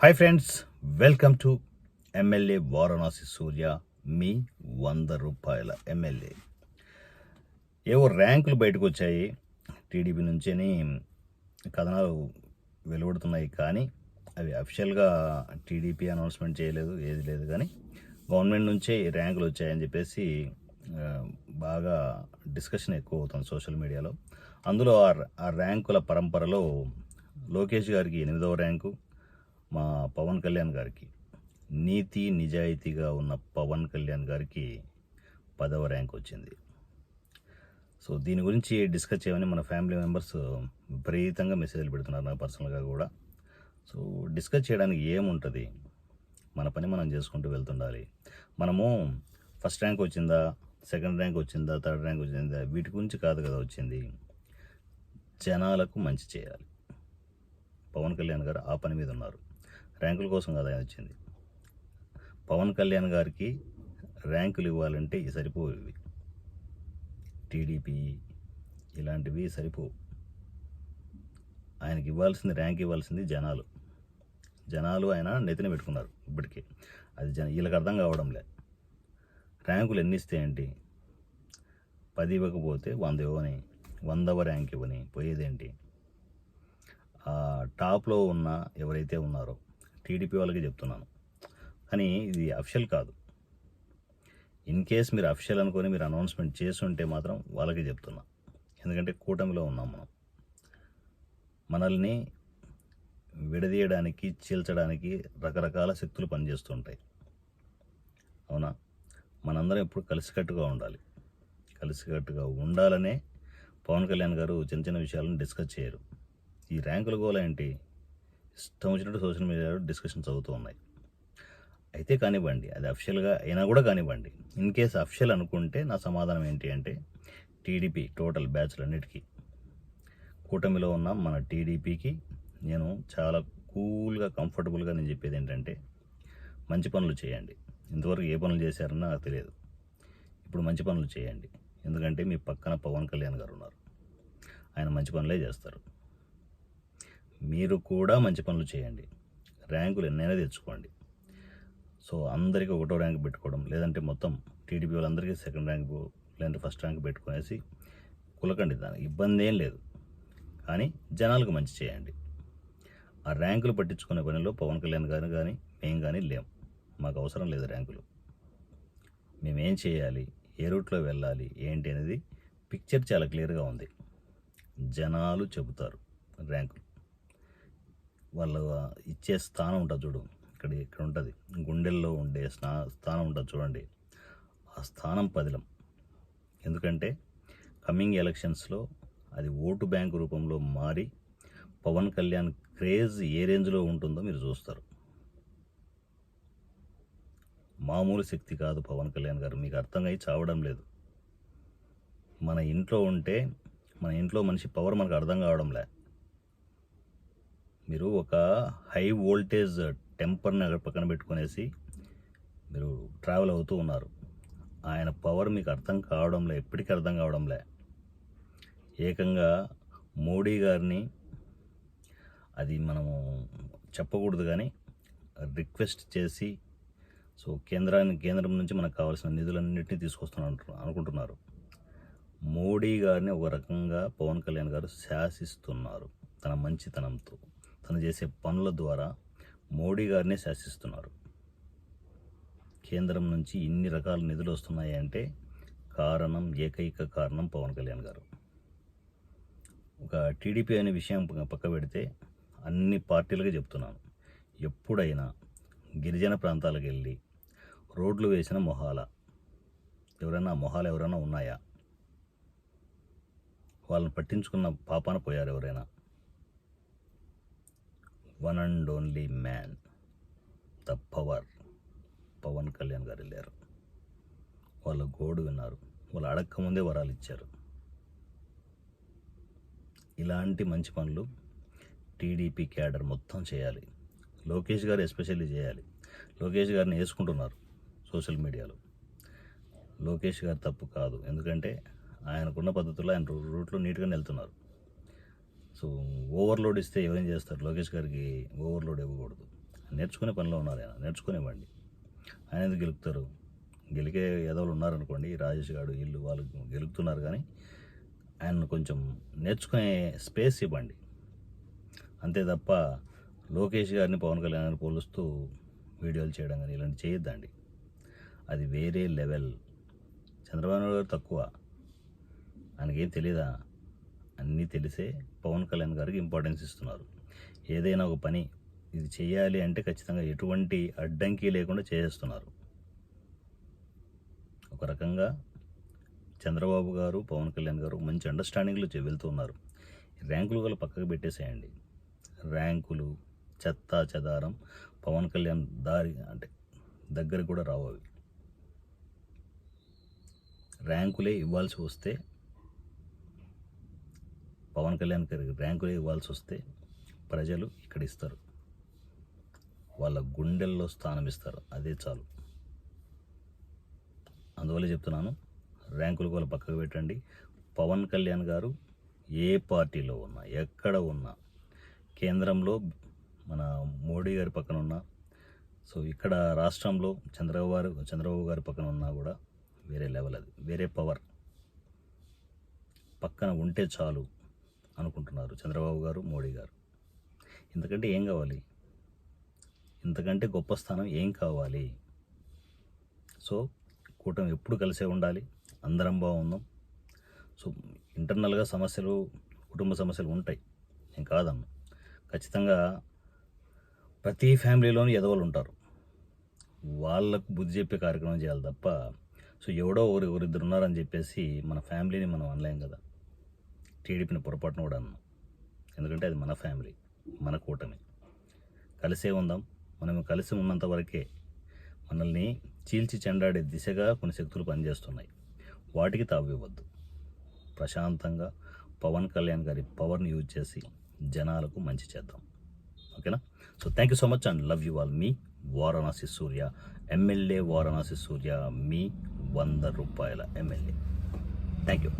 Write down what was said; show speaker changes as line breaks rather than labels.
Hi friends welcome to MLA Varanasi Surya మీ వంద రూపాయల MLA ఏవో ర్యాంకులు బయటకు వచ్చాయి. టీడీపీ నుంచని కథనాలు వెలువడుతున్నాయి కానీ అవి అఫిషియల్గా టీడీపీ అనౌన్స్మెంట్ చేయలేదు ఏది లేదు కానీ గవర్నమెంట్ నుంచే ర్యాంకులు వచ్చాయని చెప్పేసి బాగా డిస్కషన్ ఎక్కువ అవుతుంది సోషల్ మీడియాలో అందులో ఆ ఆ ర్యాంకుల పరంపరలో లోకేష్ గారికి ఎనిమిదవ ర్యాంకు మా పవన్ కళ్యాణ్ గారికి నీతి నిజాయితీగా ఉన్న పవన్ కళ్యాణ్ గారికి పదవ ర్యాంక్ వచ్చింది. సో దీని గురించి డిస్కస్ చేయమని మన ఫ్యామిలీ మెంబర్స్ విపరీతంగా మెసేజ్లు పెడుతున్నారు నాకు పర్సనల్గా కూడా. సో డిస్కస్ చేయడానికి ఏముంటుంది? మన పని మనం చేసుకుంటూ వెళ్తుండాలి. మనము ఫస్ట్ ర్యాంక్ వచ్చిందా? సెకండ్ ర్యాంక్ వచ్చిందా? థర్డ్ ర్యాంక్ వచ్చిందా? వీటి గురించి కాదు కదా వచ్చింది. జనాలకు మంచి చేయాలి. పవన్ కళ్యాణ్ గారు ఆ పని మీద ఉన్నారు. ర్యాంకుల కోసం కదా వచ్చింది. పవన్ కళ్యాణ్ గారికి ర్యాంకులు ఇవ్వాలంటే ఇవి సరిపోవు ఇవి. టీడీపీ ఇలాంటివి సరిపోవు. ఆయనకి ఇవ్వాల్సింది ర్యాంక్ ఇవ్వాల్సింది జనాలు. జనాలు ఆయన నెత్తిన పెట్టుకున్నారు ఇప్పటికే. అది జన వీళ్ళకి అర్థం కావడంలే. ర్యాంకులు ఎన్ని ఇస్తే ఏంటి? పది ఇవ్వకపోతే వంద ఇవ్వని వందవ ర్యాంక్ ఇవ్వని పోయేదేంటి ఆ టాప్లో ఉన్న ఎవరైతే ఉన్నారో టీడీపీ వాళ్ళకి చెప్తున్నాను. కానీ ఇది అఫిషియల్ కాదు. ఇన్ కేస్ మీరు అఫిషియల్ అనుకొని మీరు అనౌన్స్మెంట్ చేస్తుంటే మాత్రం వాళ్ళకి చెప్తున్నా. ఎందుకంటే కూటమిలో ఉన్నాం మనం. మనల్ని విడదీయడానికి చీల్చడానికి రకరకాల శక్తులు పనిచేస్తుంటాయి. అవునా? మనందరం ఎప్పుడు కలిసికట్టుగా ఉండాలి. కలిసికట్టుగా ఉండాలనే పవన్ కళ్యాణ్ గారు చిన్న చిన్న విషయాలను డిస్కస్ చేయరు. ఈ ర్యాంకుల గోల ఏంటి? ఇష్టం వచ్చినట్టు సోషల్ మీడియాలో డిస్కషన్స్ అవుతూ ఉన్నాయి. అయితే కానివ్వండి అది అఫిషియల్గా అయినా కూడా కానివ్వండి ఇన్ కేస్ అఫిషియల్ అనుకుంటే నా సమాధానం ఏంటి అంటే టీడీపీ టోటల్ బ్యాచ్లన్నిటికీ కూటమిలో ఉన్న మన టీడీపీకి నేను చాలా కూల్గా కంఫర్టబుల్గా నేను చెప్పేది ఏంటంటే మంచి పనులు చేయండి. ఇంతవరకు ఏ పనులు చేశారని నాకు తెలియదు. ఇప్పుడు మంచి పనులు చేయండి. ఎందుకంటే మీ పక్కన పవన్ కళ్యాణ్ గారు ఉన్నారు. ఆయన మంచి పనులే చేస్తారు. మీరు కూడా మంచి పనులు చేయండి. ర్యాంకులు ఎన్నైనా తెచ్చుకోండి. సో అందరికీ ఒకటో ర్యాంక్ పెట్టుకోవడం లేదంటే మొత్తం టీడీపీ వాళ్ళందరికీ సెకండ్ ర్యాంక్ లేదంటే ఫస్ట్ ర్యాంక్ పెట్టుకునేసి కులకండి దానికి ఇబ్బంది ఏం లేదు. కానీ జనాలకు మంచి చేయండి. ఆ ర్యాంకులు పట్టించుకునే పనిలో పవన్ కళ్యాణ్ గారు కానీ మేము కానీ లేం. మాకు అవసరం లేదు ర్యాంకులు. మేమేం చేయాలి? ఏ రూట్లో వెళ్ళాలి? ఏంటి అనేది పిక్చర్ చాలా క్లియర్గా ఉంది. జనాలు చెబుతారు ర్యాంకులు. వాళ్ళ ఇచ్చే స్థానం ఉంటుంది చూడు. ఇక్కడ ఇక్కడ ఉంటుంది. గుండెల్లో ఉండే స్నా స్థానం ఉంటుంది చూడండి. ఆ స్థానం పదిలం. ఎందుకంటే కమింగ్ ఎలక్షన్స్లో అది ఓటు బ్యాంకు రూపంలో మారి పవన్ కళ్యాణ్ క్రేజ్ ఏ రేంజ్లో ఉంటుందో మీరు చూస్తారు. మామూలు శక్తి కాదు పవన్ కళ్యాణ్ గారు. మీకు అర్థం చావడం లేదు. మన ఇంట్లో ఉంటే మన ఇంట్లో మనిషి పవర్ మనకు అర్థం కావడంలే. మీరు ఒక హై వోల్టేజ్ టెంపర్ని అక్కడ పక్కన పెట్టుకునేసి మీరు ట్రావెల్ అవుతూ ఉన్నారు. ఆయన పవర్ మీకు అర్థం కావడంలే ఎప్పటికీ అర్థం కావడంలే. ఏకంగా మోడీ గారిని అది మనము చెప్పకూడదు కానీ రిక్వెస్ట్ చేసి సో కేంద్రాన్ని కేంద్రం నుంచి మనకు కావాల్సిన నిధులన్నింటినీ తీసుకొస్తున్నారు అనుకుంటున్నారు. మోడీ గారిని ఒక రకంగా పవన్ కళ్యాణ్ గారు శాసిస్తున్నారు తన మంచితనంతో. తను చేసే పనుల ద్వారా మోడీ గారిని శాసిస్తున్నారు. కేంద్రం నుంచి ఇన్ని రకాల నిధులు వస్తున్నాయి అంటే కారణం ఏకైక కారణం పవన్ కళ్యాణ్ గారు. ఒక టీడీపీ అనే విషయం పక్క పెడితే అన్ని పార్టీలుగా చెప్తున్నాను. ఎప్పుడైనా గిరిజన ప్రాంతాలకు వెళ్ళి రోడ్లు వేసిన మొహాల ఎవరైనా మొహాలు ఎవరైనా ఉన్నాయా? వాళ్ళని పట్టించుకున్న పాపాన పోయారు ఎవరైనా? One and only man the power. Pawan Kalyan garu వెళ్ళారు. వాళ్ళ గోడు విన్నారు. వాళ్ళు అడక్క ముందే వరాలు ఇచ్చారు. ఇలాంటి మంచి పనులు టీడీపీ క్యాడర్ మొత్తం చేయాలి. లోకేష్ గారు ఎస్పెషల్లీ చేయాలి. లోకేష్ గారిని వేసుకుంటున్నారు సోషల్ మీడియాలో. లోకేష్ గారు తప్పు కాదు. ఎందుకంటే ఆయనకున్న పద్ధతుల్లో ఆయన రూట్లో నీట్గానే వెళ్తున్నారు. సో ఓవర్లోడ్ ఇస్తే ఏమేం చేస్తారు? లోకేష్ గారికి ఓవర్లోడ్ ఇవ్వకూడదు. నేర్చుకునే పనిలో ఉన్నారు ఆయన. నేర్చుకునేవ్వండి ఆయన ఎందుకు గెలుపుతారు? గెలికే ఎదవలు ఉన్నారనుకోండి రాజేష్ గారు వీళ్ళు వాళ్ళు గెలుపుతున్నారు కానీ ఆయన కొంచెం నేర్చుకునే స్పేస్ ఇవ్వండి. అంతే తప్ప లోకేష్ గారిని పవన్ కళ్యాణ్ పోలుస్తూ వీడియోలు చేయడం కానీ ఇలాంటి చేయొద్దండి. అది వేరే లెవెల్. చంద్రబాబు నాయుడు గారు తక్కువ. ఆయనకేం తెలియదా అన్నీ తెలిసే పవన్ కళ్యాణ్ గారికి ఇంపార్టెన్స్ ఇస్తున్నారు. ఏదైనా ఒక పని ఇది చేయాలి అంటే ఖచ్చితంగా ఎటువంటి అడ్డంకి లేకుండా చేసేస్తున్నారు. ఒక రకంగా చంద్రబాబు గారు పవన్ కళ్యాణ్ గారు మంచి అండర్స్టాండింగ్లో వెళ్తున్నారు ర్యాంకులు గల పక్కకు పెట్టేసేయండి. ర్యాంకులు చెత్త చెదారం పవన్ కళ్యాణ్ దారి అంటే దగ్గర కూడా రావు అవి. ర్యాంకులే ఇవ్వాల్సి వస్తే పవన్ కళ్యాణ్ గారికి ర్యాంకులే ఇవ్వాల్సి వస్తే ప్రజలు ఇక్కడ ఇస్తారు. వాళ్ళ గుండెల్లో స్థానం ఇస్తారు. అదే చాలు. అందువల్ల చెప్తున్నాను ర్యాంకులు కూడా పక్కకు పెట్టండి. పవన్ కళ్యాణ్ గారు ఏ పార్టీలో ఉన్నా ఎక్కడ ఉన్నా కేంద్రంలో మన మోడీ గారి పక్కన ఉన్నా సో ఇక్కడ రాష్ట్రంలో చంద్రబాబు గారు చంద్రబాబు గారి పక్కన ఉన్నా కూడా వేరే లెవెల్ అది వేరే పవర్. పక్కన ఉంటే చాలు. అనుకుంటున్నారు చంద్రబాబు గారు మోడీ గారు. ఇంతకంటే ఏం కావాలి? ఇంతకంటే గొప్ప స్థానం ఏం కావాలి? సో కూటమి ఎప్పుడు కలిసే ఉండాలి? అందరం బాగుందాం. సో ఇంటర్నల్గా సమస్యలు కుటుంబ సమస్యలు ఉంటాయి. ఏం కాదన్న. ఖచ్చితంగా ప్రతి ఫ్యామిలీలోనూ ఎదవలు ఉంటారు. వాళ్ళకు బుద్ధి చెప్పే కార్యక్రమం చేయాలి తప్ప సో ఎవడో ఒకరు ఎవరిద్దరు ఉన్నారని చెప్పేసి మన ఫ్యామిలీని మనం అనలేం కదా. టీడీపీని పొరపాటున కూడా అన్నాం. ఎందుకంటే అది మన ఫ్యామిలీ మన కూటమి. కలిసే ఉందాం. మనం కలిసి ఉన్నంత వరకే మనల్ని చీల్చి చెండాడే దిశగా కొన్ని శక్తులు పనిచేస్తున్నాయి. వాటికి తావివ్వద్దు ప్రశాంతంగా పవన్ కళ్యాణ్ గారి పవర్ని యూజ్ చేసి జనాలకు మంచి చేద్దాం. ఓకేనా? So thank you so much and love you all. Me Varanasi Surya MLA Varanasi Surya మీ వంద రూపాయల ఎమ్మెల్యే. Thank you.